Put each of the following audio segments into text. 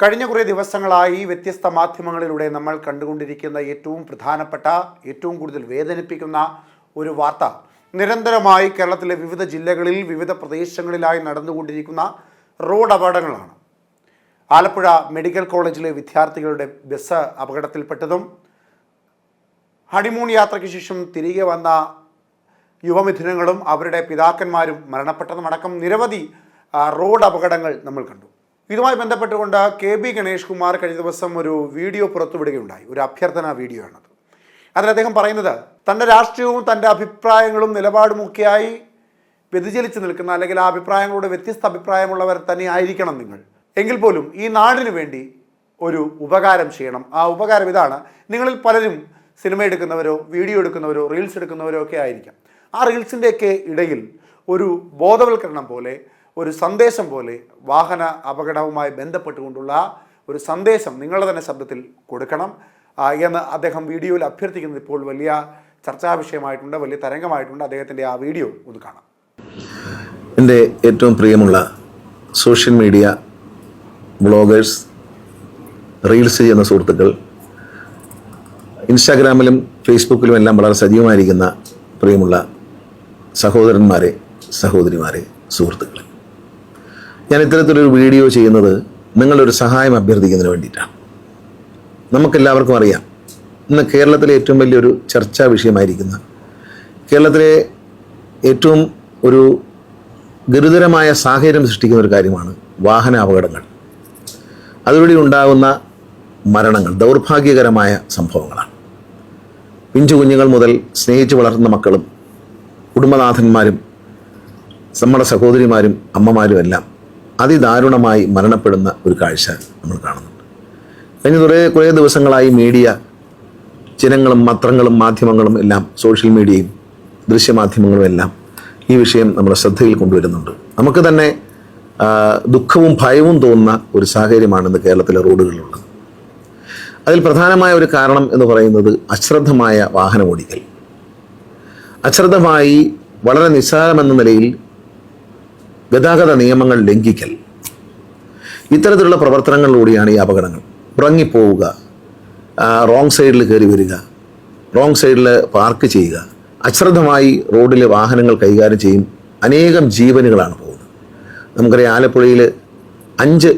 കഴിഞ്ഞ കുറേ ദിവസങ്ങളായി വ്യത്യസ്ത മാധ്യമങ്ങളിലൂടെ നമ്മൾ കണ്ടുകൊണ്ടിരിക്കുന്ന ഏറ്റവും പ്രധാനപ്പെട്ട ഏറ്റവും കൂടുതൽ വേദനിപ്പിക്കുന്ന ഒരു വാർത്ത. നിരന്തരമായി കേരളത്തിലെ വിവിധ ജില്ലകളിൽ വിവിധ പ്രദേശങ്ങളിലായി നടന്നുകൊണ്ടിരിക്കുന്ന റോഡ് അപകടങ്ങളാണ്. ആലപ്പുഴ മെഡിക്കൽ കോളേജിലെ വിദ്യാർത്ഥികളുടെ ബസ് അപകടത്തിൽപ്പെട്ടതും ഹണിമൂൺ യാത്രയ്ക്ക് ശേഷം തിരികെ വന്ന യുവമിഥുനങ്ങളും അവരുടെ പിതാക്കന്മാരും മരണപ്പെട്ടതുമടക്കം നിരവധി റോഡ് അപകടങ്ങൾ നമ്മൾ കണ്ടു. ഇതുമായി ബന്ധപ്പെട്ടുകൊണ്ട് കെ ബി ഗണേഷ് കുമാർ കഴിഞ്ഞ ദിവസം ഒരു വീഡിയോ പുറത്തുവിടുകയുണ്ടായി. ഒരു അഭ്യർത്ഥന വീഡിയോ ആണത് അതിൽ അദ്ദേഹം പറയുന്നത് തന്റെ രാഷ്ട്രീയവും തന്റെ അഭിപ്രായങ്ങളും നിലപാടുമൊക്കെയായി വ്യതിചലിച്ച് നിൽക്കുന്ന അല്ലെങ്കിൽ ആ അഭിപ്രായങ്ങളോട് വ്യത്യസ്ത അഭിപ്രായമുള്ളവർ തന്നെ ആയിരിക്കണം നിങ്ങൾ. എങ്കിൽ പോലും ഈ നാടിനു വേണ്ടി ഒരു ഉപകാരം ചെയ്യണം. ആ ഉപകാരം ഇതാണ്. നിങ്ങളിൽ പലരും സിനിമ എടുക്കുന്നവരോ വീഡിയോ എടുക്കുന്നവരോ റീൽസ് എടുക്കുന്നവരോ ഒക്കെ ആയിരിക്കാം. ആ റീൽസിന്റെയൊക്കെ ഇടയിൽ ഒരു ബോധവൽക്കരണം പോലെ ഒരു സന്ദേശം പോലെ വാഹന അപകടവുമായി ബന്ധപ്പെട്ടുകൊണ്ടുള്ള ഒരു സന്ദേശം നിങ്ങളുടെ തന്നെ ശബ്ദത്തിൽ കൊടുക്കണം. എന്ന് അദ്ദേഹം വീഡിയോയിൽ അഭ്യർത്ഥിക്കുന്നത് ഇപ്പോൾ വലിയ ചർച്ചാ വിഷയമായിട്ടുണ്ട് വലിയ തരംഗമായിട്ടുണ്ട്. അദ്ദേഹത്തിന്റെ ആ വീഡിയോ ഒന്ന് കാണാം. എന്റെ ഏറ്റവും പ്രിയമുള്ള സോഷ്യൽ മീഡിയ ബ്ലോഗേഴ്സ് റീൽസ് ചെയ്യുന്ന സുഹൃത്തുക്കൾ ഇൻസ്റ്റാഗ്രാമിലും ഫേസ്ബുക്കിലും എല്ലാം വളരെ സജീവമായിരിക്കുന്ന പ്രിയമുള്ള സഹോദരന്മാരെ സഹോദരിമാരെ സുഹൃത്തുക്കളെ. ഞാൻ ഇത്തരത്തിലൊരു വീഡിയോ ചെയ്യുന്നത് നിങ്ങളൊരു സഹായം അഭ്യർത്ഥിക്കുന്നതിന് വേണ്ടിയിട്ടാണ്. നമുക്കെല്ലാവർക്കും അറിയാം ഇന്ന് കേരളത്തിലെ ഏറ്റവും വലിയൊരു ചർച്ചാ വിഷയമായിരിക്കുന്ന കേരളത്തിലെ ഏറ്റവും ഒരു ഗുരുതരമായ സാഹചര്യം സൃഷ്ടിക്കുന്ന ഒരു കാര്യമാണ് വാഹന അപകടങ്ങൾ അതുവഴി ഉണ്ടാകുന്ന മരണങ്ങൾ ദൗർഭാഗ്യകരമായ സംഭവങ്ങളാണ്. പിഞ്ചു കുഞ്ഞുങ്ങൾ മുതൽ സ്നേഹിച്ച് വളർന്ന മക്കളും കുടുംബനാഥന്മാരും നമ്മുടെ സഹോദരിമാരും അമ്മമാരും എല്ലാം അതിദാരുണമായി മരണപ്പെടുന്ന ഒരു കാഴ്ച നമ്മൾ കാണുന്നുണ്ട്. കഴിഞ്ഞ കുറേ കുറേ ദിവസങ്ങളായി മീഡിയ ജനങ്ങളും പത്രങ്ങളും മാധ്യമങ്ങളും എല്ലാം സോഷ്യൽ മീഡിയയും ദൃശ്യമാധ്യമങ്ങളും എല്ലാം ഈ വിഷയം നമ്മുടെ ശ്രദ്ധയിൽ കൊണ്ടുവരുന്നുണ്ട്. നമുക്ക് തന്നെ ദുഃഖവും ഭയവും തോന്നുന്ന ഒരു സാഹചര്യമാണ് ഇന്ന് കേരളത്തിലെ റോഡുകളിലുള്ളത്. അതിൽ പ്രധാനമായ ഒരു കാരണം എന്ന് പറയുന്നത് അശ്രദ്ധമായ വാഹനമോടിക്കൽ. അശ്രദ്ധമായി വളരെ നിസ്സാരമെന്ന നിലയിൽ ഗതാഗത നിയമങ്ങൾ ലംഘിക്കൽ. ഇത്തരത്തിലുള്ള പ്രവർത്തനങ്ങളിലൂടെയാണ് ഈ അപകടങ്ങൾ. ഉറങ്ങിപ്പോവുക റോങ് സൈഡിൽ കയറി വരിക റോങ് സൈഡിൽ പാർക്ക് ചെയ്യുക അശ്രദ്ധമായി റോഡിലെ വാഹനങ്ങൾ കൈകാര്യം ചെയ്യും അനേകം ജീവനുകളാണ് പോകുന്നത്. നമുക്കറിയാം ആലപ്പുഴയിൽ അഞ്ച്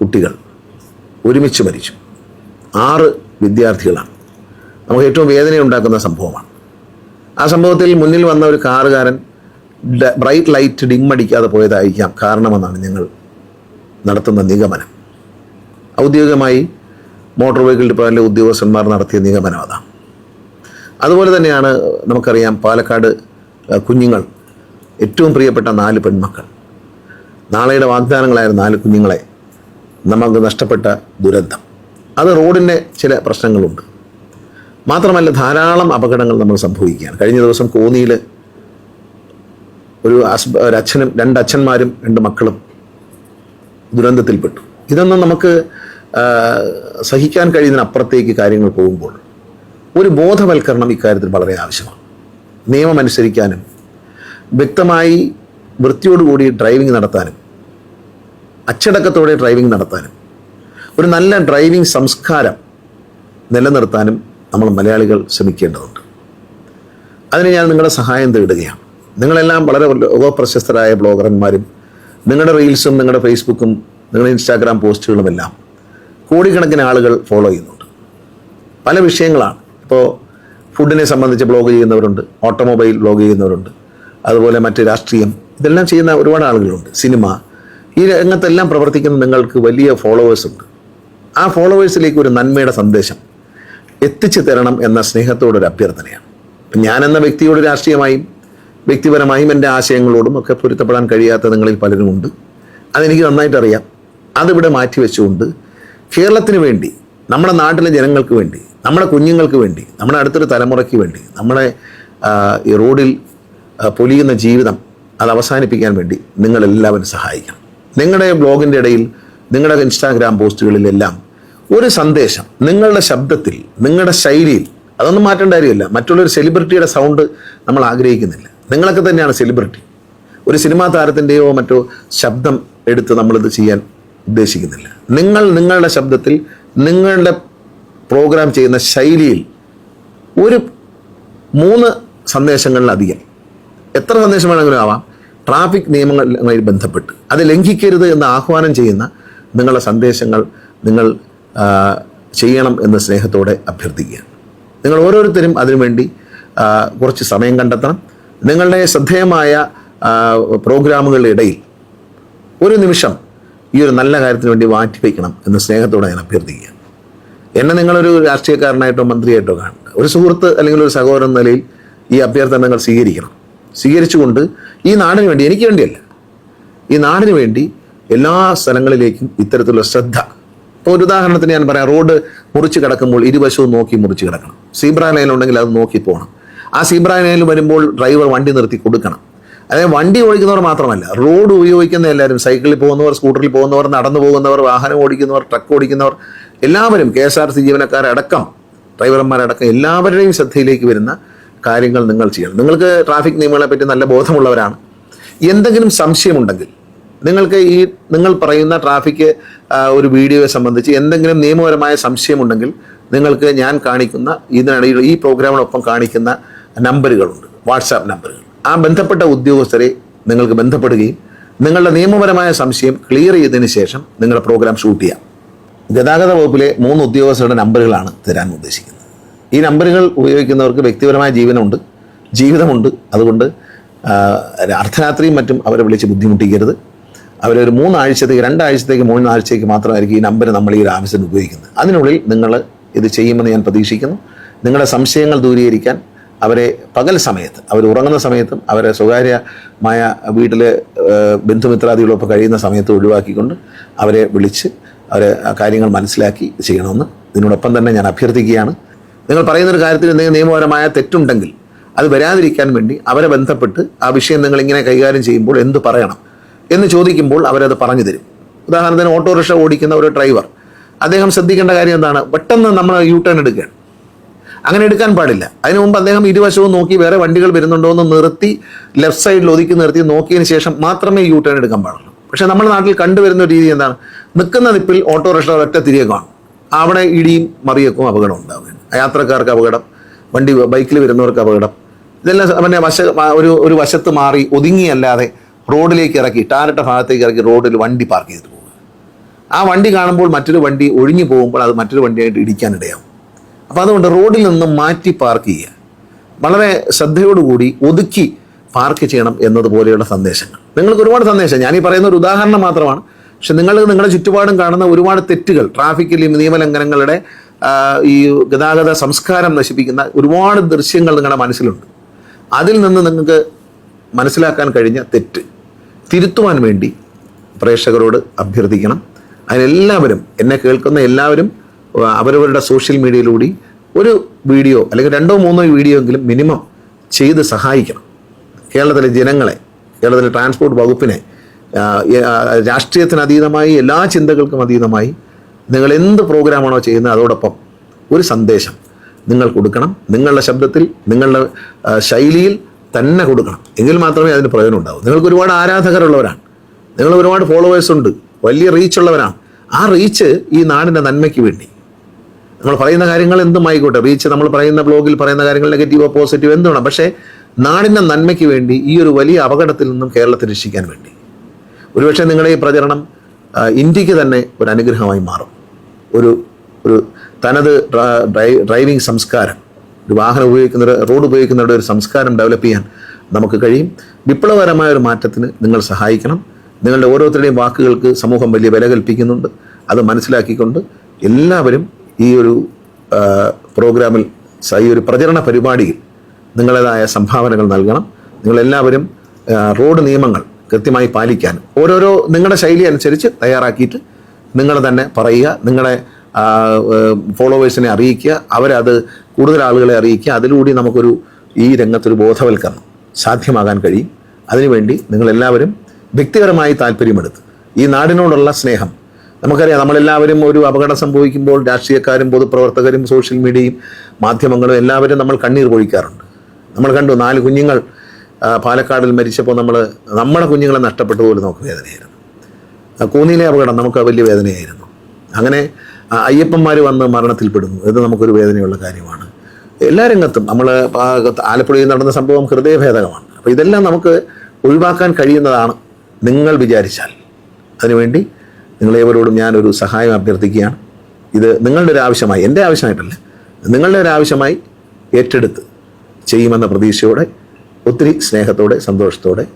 കുട്ടികൾ ഒരുമിച്ച് മരിച്ചു. ആറ് വിദ്യാർത്ഥികളാണ്. നമുക്ക് ഏറ്റവും വേദനയുണ്ടാക്കുന്ന സംഭവമാണ്. ആ സംഭവത്തിൽ മുന്നിൽ വന്ന ഒരു കാറുകാരൻ ബ്രൈറ്റ് ലൈറ്റ് ഡിമ്മടിക്കാതെ പോയതായിരിക്കാം കാരണമെന്നാണ് ഞങ്ങൾ നടത്തുന്ന നിഗമനം. ഔദ്യോഗികമായി മോട്ടോർ വെഹിക്കിൾ ഡിപ്പാർട്ട്മെന്റിലെ ഉദ്യോഗസ്ഥന്മാർ നടത്തിയ നിഗമനം അതാണ് അതുപോലെ തന്നെയാണ് നമുക്കറിയാം പാലക്കാട് കുഞ്ഞുങ്ങൾ ഏറ്റവും പ്രിയപ്പെട്ട നാല് പെൺമക്കൾ. നാളെയുടെ വാഗ്ദാനങ്ങളായിരുന്ന നാല് കുഞ്ഞുങ്ങളെ നമുക്ക് നഷ്ടപ്പെട്ട ദുരന്തം. അത് റോഡിന്റെ ചില പ്രശ്നങ്ങളുണ്ട്. മാത്രമല്ല ധാരാളം അപകടങ്ങൾ നമ്മൾ സംഭവിക്കുകയാണ്. കഴിഞ്ഞ ദിവസം കോന്നിയിൽ ഒരു അച്ഛനും രണ്ട് അച്ഛന്മാരും രണ്ട് മക്കളും ദുരന്തത്തിൽപ്പെട്ടു. ഇതൊന്നും നമുക്ക് സഹിക്കാൻ സഹിക്കാൻ കഴിയുന്നതിനപ്പുറത്തേക്ക് കാര്യങ്ങൾ പോകുമ്പോൾ ഒരു ബോധവൽക്കരണം ഇക്കാര്യത്തിൽ വളരെ ആവശ്യമാണ്. നിയമം അനുസരിക്കാനും വ്യക്തമായി വൃത്തിയോടുകൂടി ഡ്രൈവിംഗ് നടത്താനും അച്ചടക്കത്തോടെ ഡ്രൈവിംഗ് നടത്താനും ഒരു നല്ല ഡ്രൈവിംഗ് സംസ്കാരം നിലനിർത്താനും നമ്മൾ മലയാളികൾ ശ്രമിക്കേണ്ടതുണ്ട്. അതിന് ഞാൻ നിങ്ങളുടെ സഹായം തേടുകയാണ്. നിങ്ങളെല്ലാം വളരെ ലോകപ്രശസ്തരായ ബ്ലോഗർമാരും നിങ്ങളുടെ റീൽസും നിങ്ങളുടെ ഫേസ്ബുക്കും നിങ്ങളുടെ ഇൻസ്റ്റാഗ്രാം പോസ്റ്റുകളും എല്ലാം കോടിക്കണക്കിന് ആളുകൾ ഫോളോ ചെയ്യുന്നുണ്ട്. പല വിഷയങ്ങളാണ്. ഇപ്പോൾ ഫുഡിനെ സംബന്ധിച്ച് ബ്ലോഗ് ചെയ്യുന്നവരുണ്ട് ഓട്ടോമൊബൈൽ ബ്ലോഗ് ചെയ്യുന്നവരുണ്ട് അതുപോലെ മറ്റ് രാഷ്ട്രീയം ഇതെല്ലാം ചെയ്യുന്ന ഒരുപാട് ആളുകളുണ്ട്. സിനിമ ഈ രംഗത്തെല്ലാം പ്രവർത്തിക്കുന്ന നിങ്ങൾക്ക് വലിയ ഫോളോവേഴ്സ് ഉണ്ട്. ആ ഫോളോവേഴ്സിലേക്ക് ഒരു നന്മയുടെ സന്ദേശം എത്തിച്ചു തരണം എന്ന സ്നേഹത്തോടൊരു അഭ്യർത്ഥനയാണ്. ഞാനെന്ന വ്യക്തിയോട് രാഷ്ട്രീയമായും വ്യക്തിപരമായും എന്റെ ആശയങ്ങളോടും ഒക്കെ പൊരുത്തപ്പെടാൻ കഴിയാത്ത നിങ്ങളിൽ പലരുമുണ്ട്. അതെനിക്ക് നന്നായിട്ട് അറിയാം അതിവിടെ മാറ്റി വെച്ചുകൊണ്ട് കേരളത്തിന് വേണ്ടി നമ്മുടെ നാട്ടിലെ ജനങ്ങൾക്ക് വേണ്ടി നമ്മുടെ കുഞ്ഞുങ്ങൾക്ക് വേണ്ടി നമ്മുടെ അടുത്തൊരു തലമുറയ്ക്ക് വേണ്ടി നമ്മുടെ ഈ റോഡിൽ പൊലിയുന്ന ജീവിതം അത് അവസാനിപ്പിക്കാൻ വേണ്ടി നിങ്ങളെല്ലാവരും സഹായിക്കണം. നിങ്ങളുടെ ബ്ലോഗിന്റെ ഇടയിൽ നിങ്ങളുടെ ഇൻസ്റ്റാഗ്രാം പോസ്റ്റുകളിലെല്ലാം ഒരു സന്ദേശം നിങ്ങളുടെ ശബ്ദത്തിൽ നിങ്ങളുടെ ശൈലിയിൽ അതൊന്നും മാറ്റേണ്ട കാര്യമില്ല. മറ്റുള്ളൊരു സെലിബ്രിറ്റിയുടെ സൗണ്ട് നമ്മൾ ആഗ്രഹിക്കുന്നില്ല. നിങ്ങളൊക്കെ തന്നെയാണ് സെലിബ്രിറ്റി ഒരു സിനിമാ താരത്തിന്റെയോ മറ്റോ ശബ്ദം എടുത്ത് നമ്മളിത് ചെയ്യാൻ ഉദ്ദേശിക്കുന്നില്ല. നിങ്ങൾ നിങ്ങളുടെ ശബ്ദത്തിൽ നിങ്ങളുടെ പ്രോഗ്രാം ചെയ്യുന്ന ശൈലിയിൽ ഒരു മൂന്ന് സന്ദേശങ്ങളിലധികം എത്ര സന്ദേശം വേണമെങ്കിലും ആവാം. ട്രാഫിക് നിയമങ്ങളുമായി ബന്ധപ്പെട്ട്. അത് ലംഘിക്കരുത് എന്ന് ആഹ്വാനം ചെയ്യുന്ന നിങ്ങളുടെ സന്ദേശങ്ങൾ നിങ്ങൾ ചെയ്യണം എന്ന് സ്നേഹത്തോടെ അഭ്യർത്ഥിക്കുക നിങ്ങൾ ഓരോരുത്തരും അതിനുവേണ്ടി കുറച്ച് സമയം കണ്ടെത്തണം. നിങ്ങളുടെ ശ്രദ്ധേയമായ പ്രോഗ്രാമുകളുടെ ഇടയിൽ ഒരു നിമിഷം ഈ ഒരു നല്ല കാര്യത്തിന് വേണ്ടി മാറ്റിവെക്കണം എന്ന് സ്നേഹത്തോടെ ഞാൻ അഭ്യർത്ഥിക്കുക. എന്നെ നിങ്ങളൊരു രാഷ്ട്രീയക്കാരനായിട്ടോ മന്ത്രിയായിട്ടോ കാണുന്നത് ഒരു സുഹൃത്ത് അല്ലെങ്കിൽ ഒരു സഹോദരൻ നിലയിൽ ഈ അഭ്യർത്ഥന നിങ്ങൾ സ്വീകരിക്കണം. സ്വീകരിച്ചുകൊണ്ട് ഈ നാടിന് വേണ്ടി എനിക്ക് വേണ്ടിയല്ല ഈ നാടിന് വേണ്ടി എല്ലാ സ്ഥലങ്ങളിലേക്കും ഇത്തരത്തിലുള്ള ശ്രദ്ധ. ഇപ്പോൾ ഒരു ഉദാഹരണത്തിന് ഞാൻ പറയാം റോഡ് മുറിച്ച് കിടക്കുമ്പോൾ ഇരുവശവും നോക്കി മുറിച്ച് കിടക്കണം. സീബ്ര ലൈൻ ഉണ്ടെങ്കിൽ അത് നോക്കി പോകണം. ആ സീബ്ര ലൈനിൽ വരുമ്പോൾ ഡ്രൈവർ വണ്ടി നിർത്തി കൊടുക്കണം. അതായത് വണ്ടി ഓടിക്കുന്നവർ മാത്രമല്ല റോഡ് ഉപയോഗിക്കുന്ന എല്ലാവരും സൈക്കിളിൽ പോകുന്നവർ സ്കൂട്ടറിൽ പോകുന്നവർ നടന്നു പോകുന്നവർ വാഹനം ഓടിക്കുന്നവർ ട്രക്ക് ഓടിക്കുന്നവർ എല്ലാവരും കെ എസ് ആർ സി ജീവനക്കാരടക്കം ഡ്രൈവർമാരടക്കം എല്ലാവരുടെയും ശ്രദ്ധയിലേക്ക് വരുന്ന കാര്യങ്ങൾ നിങ്ങൾ ചെയ്യണം. നിങ്ങൾക്ക് ട്രാഫിക് നിയമങ്ങളെ പറ്റി നല്ല ബോധമുള്ളവരാണ്. എന്തെങ്കിലും സംശയമുണ്ടെങ്കിൽ നിങ്ങൾക്ക് ഈ നിങ്ങൾ പറയുന്ന ട്രാഫിക് ഒരു വീഡിയോയെ സംബന്ധിച്ച് എന്തെങ്കിലും നിയമപരമായ സംശയമുണ്ടെങ്കിൽ നിങ്ങൾക്ക് ഞാൻ കാണിക്കുന്ന ഇതിനിടയിൽ ഈ പ്രോഗ്രാമിനൊപ്പം കാണിക്കുന്ന നമ്പറുകളുണ്ട് വാട്സാപ്പ് നമ്പറുകൾ. ആ ബന്ധപ്പെട്ട ഉദ്യോഗസ്ഥരെ നിങ്ങൾക്ക് ബന്ധപ്പെടുകയും നിങ്ങളുടെ നിയമപരമായ സംശയം ക്ലിയർ ചെയ്തതിന് ശേഷം നിങ്ങളുടെ പ്രോഗ്രാം ഷൂട്ട് ചെയ്യാം. ഗതാഗത വകുപ്പിലെ മൂന്ന് ഉദ്യോഗസ്ഥരുടെ നമ്പറുകളാണ് തരാൻ ഉദ്ദേശിക്കുന്നത്. ഈ നമ്പറുകൾ ഉപയോഗിക്കുന്നവർക്ക് വ്യക്തിപരമായ ജീവനമുണ്ട് ജീവിതമുണ്ട്. അതുകൊണ്ട് അർദ്ധരാത്രിയും മറ്റും അവരെ വിളിച്ച് ബുദ്ധിമുട്ടിക്കരുത്. അവരൊരു മൂന്നാഴ്ചത്തേക്ക് രണ്ടാഴ്ചത്തേക്ക് മൂന്നാഴ്ചത്തേക്ക് മാത്രമായിരിക്കും ഈ നമ്പർ നമ്മൾ ഈ ഒരു ആവശ്യത്തിന് ഉപയോഗിക്കുന്നത്. അതിനുള്ളിൽ നിങ്ങൾ ഇത് ചെയ്യുമെന്ന് ഞാൻ പ്രതീക്ഷിക്കുന്നു. നിങ്ങളുടെ സംശയങ്ങൾ ദൂരീകരിക്കാൻ അവരെ പകൽ സമയത്ത് അവർ ഉറങ്ങുന്ന സമയത്തും അവരെ സ്വകാര്യമായ വീട്ടിലെ ബന്ധുമിത്രാദികളൊപ്പം കഴിയുന്ന സമയത്ത് ഒഴിവാക്കിക്കൊണ്ട് അവരെ വിളിച്ച് അവരെ കാര്യങ്ങൾ മനസ്സിലാക്കി ചെയ്യണമെന്ന് ഇതിനോടൊപ്പം തന്നെ ഞാൻ അഭ്യർത്ഥിക്കുകയാണ്. നിങ്ങൾ പറയുന്നൊരു കാര്യത്തിൽ എന്തെങ്കിലും നിയമപരമായ തെറ്റുണ്ടെങ്കിൽ അത് വരാതിരിക്കാൻ വേണ്ടി അവരെ ബന്ധപ്പെട്ട് ആ വിഷയം നിങ്ങൾ ഇങ്ങനെ കൈകാര്യം ചെയ്യുമ്പോൾ എന്ത് പറയണം എന്ന് ചോദിക്കുമ്പോൾ അവരത് പറഞ്ഞു തരും. ഉദാഹരണത്തിന് ഓട്ടോറിക്ഷ ഓടിക്കുന്ന ഒരു ഡ്രൈവർ അദ്ദേഹം ശ്രദ്ധിക്കേണ്ട കാര്യം എന്താണ്? പെട്ടെന്ന് നമ്മൾ യൂ ടേൺ എടുക്കുകയാണ്. അങ്ങനെ എടുക്കാൻ പാടില്ല. അതിനു മുമ്പ് അദ്ദേഹം ഇരുവശവും നോക്കി വേറെ വണ്ടികൾ വരുന്നുണ്ടോ എന്ന് നിർത്തി ലെഫ്റ്റ് സൈഡിൽ ഒതുക്കി നിർത്തി നോക്കിയതിന് ശേഷം മാത്രമേ യു ടേൺ എടുക്കാൻ പാടുള്ളൂ. പക്ഷേ നമ്മുടെ നാട്ടിൽ കണ്ടുവരുന്ന രീതി എന്താണ്? നിൽക്കുന്ന നിപ്പിൽ ഓട്ടോറിക്ഷ ഒറ്റ തിരിയേക്കാണ് അവിടെ ഇടിയും മറിയക്കും അപകടം ഉണ്ടാവുകയാണ് യാത്രക്കാർക്ക് അപകടം വണ്ടി ബൈക്കിൽ വരുന്നവർക്ക് അപകടം. ഇതെല്ലാം പിന്നെ വശ ഒരു ഒരു വശത്ത് മാറി ഒതുങ്ങിയല്ലാതെ റോഡിലേക്ക് ഇറക്കി ടാറിട്ട ഭാഗത്തേക്ക് ഇറക്കി റോഡിൽ വണ്ടി പാർക്ക് ചെയ്തിട്ട് പോകുക ആ വണ്ടി കാണുമ്പോൾ മറ്റൊരു വണ്ടി ഒഴിഞ്ഞു പോകുമ്പോൾ അത് മറ്റൊരു വണ്ടിയായിട്ട് ഇടിക്കാനിടയാവും അപ്പോൾ അതുകൊണ്ട് റോഡിൽ നിന്ന് മാറ്റി പാർക്ക് ചെയ്യുക. വളരെ ശ്രദ്ധയോടുകൂടി ഒതുക്കി പാർക്ക് ചെയ്യണം എന്നതുപോലെയുള്ള സന്ദേശങ്ങൾ. നിങ്ങൾക്ക് ഒരുപാട് സന്ദേശം. ഞാൻ ഈ പറയുന്ന ഒരു ഉദാഹരണം മാത്രമാണ്. പക്ഷെ നിങ്ങൾ നിങ്ങളുടെ ചുറ്റുപാടും കാണുന്ന ഒരുപാട് തെറ്റുകൾ ട്രാഫിക് നിയമലംഘനങ്ങളുടെ ഈ ഗതാഗത സംസ്കാരം നശിപ്പിക്കുന്ന ഒരുപാട് ദൃശ്യങ്ങൾ നിങ്ങളുടെ മനസ്സിലുണ്ട്. അതിൽ നിന്ന് നിങ്ങൾക്ക് മനസ്സിലാക്കാൻ കഴിഞ്ഞ തെറ്റ്. തിരുത്തുവാൻ വേണ്ടി പ്രേക്ഷകരോട് അഭ്യർത്ഥിക്കണം. അതിനെല്ലാവരും എന്നെ കേൾക്കുന്ന എല്ലാവരും അവരവരുടെ സോഷ്യൽ മീഡിയയിലൂടെ ഒരു വീഡിയോ അല്ലെങ്കിൽ രണ്ടോ മൂന്നോ വീഡിയോ എങ്കിലും മിനിമം ചെയ്ത് സഹായിക്കണം. കേരളത്തിലെ ജനങ്ങളെ കേരളത്തിലെ ട്രാൻസ്പോർട്ട് വകുപ്പിനെ ആ, ആ, രാഷ്ട്രീയത്തിന് അതീതമായി എല്ലാ ചിന്തകൾക്കും അതീതമായി നിങ്ങൾ എന്ത് പ്രോഗ്രാമാണോ ചെയ്യുന്നത് അതോടൊപ്പം ഒരു സന്ദേശം നിങ്ങൾ കൊടുക്കണം. നിങ്ങളുടെ ശബ്ദത്തിൽ നിങ്ങളുടെ ശൈലിയിൽ തന്നെ കൊടുക്കണം. എങ്കിൽ മാത്രമേ അതിന് പ്രയോജനം ഉണ്ടാവൂ. നിങ്ങൾക്ക് ഒരുപാട് ആരാധകരുള്ളവരാണ്. നിങ്ങൾ ഒരുപാട് ഫോളോവേഴ്സ് ഉണ്ട്. വലിയ റീച്ചുള്ളവരാണ് ആ റീച്ച് ഈ നാടിന്റെ നന്മയ്ക്ക് വേണ്ടി. നമ്മൾ പറയുന്ന കാര്യങ്ങൾ എന്തുമായിക്കോട്ടെ? റീച്ച് നമ്മൾ പറയുന്ന ബ്ലോഗിൽ പറയുന്ന കാര്യങ്ങൾ നെഗറ്റീവോ പോസിറ്റീവോ എന്തുവേണം? പക്ഷേ നാടിന്റെ നന്മയ്ക്ക് വേണ്ടി ഈ ഒരു വലിയ അപകടത്തിൽ നിന്നും കേരളത്തെ രക്ഷിക്കാൻ വേണ്ടി. ഒരുപക്ഷെ നിങ്ങളുടെ ഈ പ്രചരണം ഇന്ത്യയ്ക്ക് തന്നെ ഒരു അനുഗ്രഹമായി മാറും. ഒരു ഒരു തനത് ഡ്രൈവിംഗ് സംസ്കാരം ഒരു വാഹനം ഉപയോഗിക്കുന്ന റോഡ് ഉപയോഗിക്കുന്നവരുടെ ഒരു സംസ്കാരം ഡെവലപ്പ് ചെയ്യാൻ നമുക്ക് കഴിയും. വിപ്ലവകരമായ ഒരു മാറ്റത്തിന് നിങ്ങൾ സഹായിക്കണം. നിങ്ങളുടെ ഓരോരുത്തരുടെയും വാക്കുകൾക്ക് സമൂഹം വലിയ വില കൽപ്പിക്കുന്നുണ്ട്. അത് മനസ്സിലാക്കിക്കൊണ്ട് എല്ലാവരും ഈ ഒരു പ്രോഗ്രാമിൽ ഈ ഒരു പ്രചരണ പരിപാടിയിൽ നിങ്ങളുടേതായ സംഭാവനകൾ നൽകണം. നിങ്ങളെല്ലാവരും റോഡ് നിയമങ്ങൾ കൃത്യമായി പാലിക്കാൻ ഓരോരോ നിങ്ങളുടെ ശൈലി അനുസരിച്ച് തയ്യാറാക്കിയിട്ട് നിങ്ങൾ തന്നെ പറയുക നിങ്ങളുടെ ഫോളോവേഴ്സിനെ അറിയിക്കുക അവരത് കൂടുതൽ ആളുകളെ അറിയിക്കുക. അതിലൂടെ നമുക്കൊരു ഈ രംഗത്തൊരു ബോധവൽക്കരണം സാധ്യമാകാൻ കഴിയും. അതിനുവേണ്ടി നിങ്ങളെല്ലാവരും വ്യക്തിപരമായി താല്പര്യമെടുത്ത് ഈ നാടിനോടുള്ള സ്നേഹം നമുക്കറിയാം നമ്മളെല്ലാവരും ഒരു അപകടം സംഭവിക്കുമ്പോൾ രാഷ്ട്രീയക്കാരും പൊതുപ്രവർത്തകരും സോഷ്യൽ മീഡിയയും മാധ്യമങ്ങളും എല്ലാവരും നമ്മൾ കണ്ണീർ പൊഴിക്കാറുണ്ട് നമ്മൾ കണ്ടു നാല് കുഞ്ഞുങ്ങൾ പാലക്കാടിൽ മരിച്ചപ്പോൾ നമ്മൾ നമ്മുടെ കുഞ്ഞുങ്ങളെ നഷ്ടപ്പെട്ടതുപോലെ നമുക്ക് വേദനയായിരുന്നു. കോന്നിയിലെ അപകടം നമുക്ക് വലിയ വേദനയായിരുന്നു. അങ്ങനെ അയ്യപ്പന്മാർ വന്ന് മരണത്തിൽപ്പെടുന്നു ഇത് നമുക്കൊരു വേദനയുള്ള കാര്യമാണ്. എല്ലാ രംഗത്തും നമ്മൾ ആലപ്പുഴയിൽ നടന്ന സംഭവം ഹൃദയഭേദകമാണ്. അപ്പോൾ ഇതെല്ലാം നമുക്ക് ഒഴിവാക്കാൻ കഴിയുന്നതാണ് നിങ്ങൾ വിചാരിച്ചാൽ. അതിനുവേണ്ടി നിങ്ങളേവരോടും ഞാനൊരു സഹായം അഭ്യർത്ഥിക്കുകയാണ്. ഇത് നിങ്ങളുടെ ഒരു ആവശ്യമായി എന്റെ ആവശ്യമായിട്ടല്ല നിങ്ങളുടെ ഒരു ആവശ്യമായി ഏറ്റെടുത്ത് ചെയ്യുമെന്ന പ്രതീക്ഷയോടെ ഒത്തിരി സ്നേഹത്തോടെ സന്തോഷത്തോടെ